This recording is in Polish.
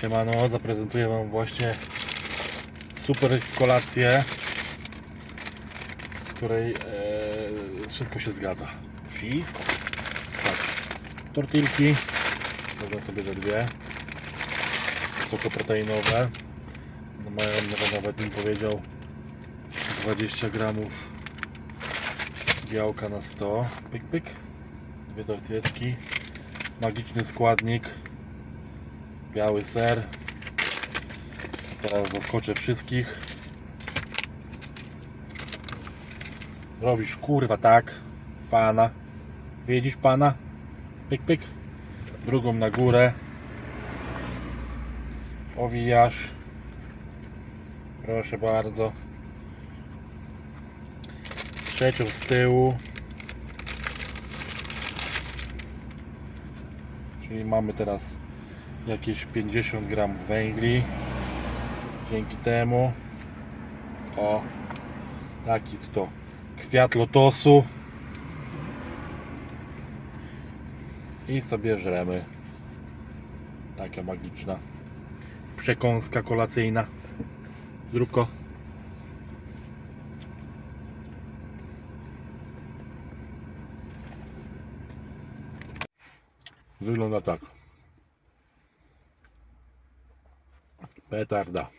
Siemano, zaprezentuję Wam właśnie super kolację, w której e, wszystko się zgadza. Wszystko. Tak. Tortilki, wezmę sobie ze dwie. Wysokoproteinowe. No mają, nawet mi powiedział 20 gramów białka na 100. Pyk, pyk. Dwie tortileczki. Magiczny składnik biały ser. Teraz zaskoczę wszystkich. Robisz kurwa tak, pana. Wiedzisz pana? Pyk, pyk. Drugą na górę. Owijasz. Proszę bardzo. Trzecią z tyłu. Czyli mamy teraz jakieś 50 gram węgli. Dzięki temu o taki to kwiat lotosu i sobie żremy. Taka magiczna przekąska kolacyjna. Zróbko. Wygląda tak. Vai tardar.